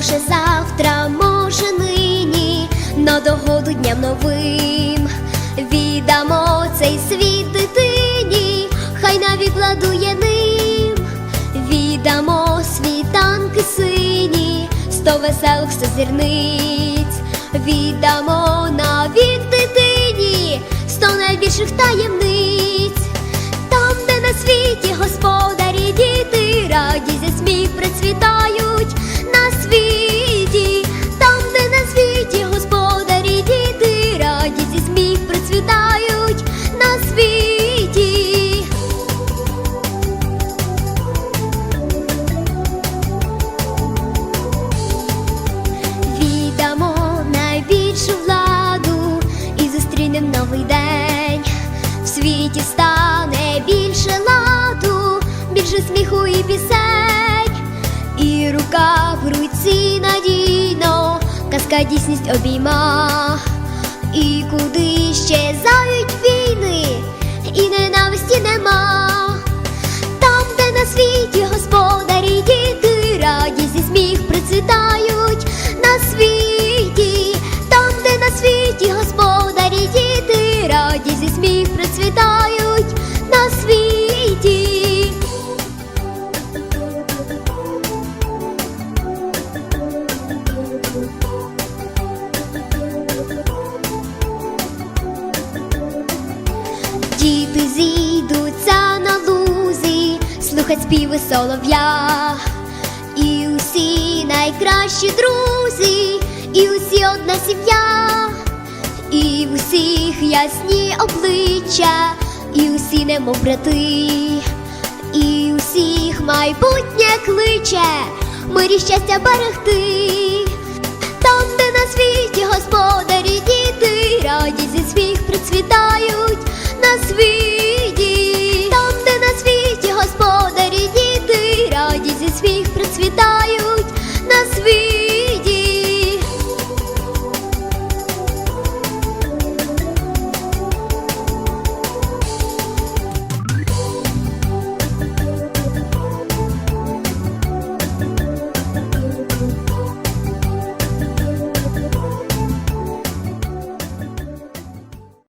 Може завтра, може нині, на догоду дням новим. Віддамо цей світ дитині, хай навік ладує ним, віддамо світанки сині, сто веселих сто зірниць, віддамо навік дитині, сто найбільших таємниць, світі стане більше ладу, більше сміху і пісень, і рука в руці надійно, казка дійсність обійма, і куди щезають війни, і ненависті нема. Там, де на світі господарі діти, радість і сміх процвітають. На світі, там, де на світі господарі Діти зійдуться на лузі, слухать співи солов'я, і усі найкращі друзі, і усі одна сім'я, і в усіх ясні обличчя, і усі немов брати, і усіх майбутнє кличе, мирі щастя берегти. Там, де на світі господарі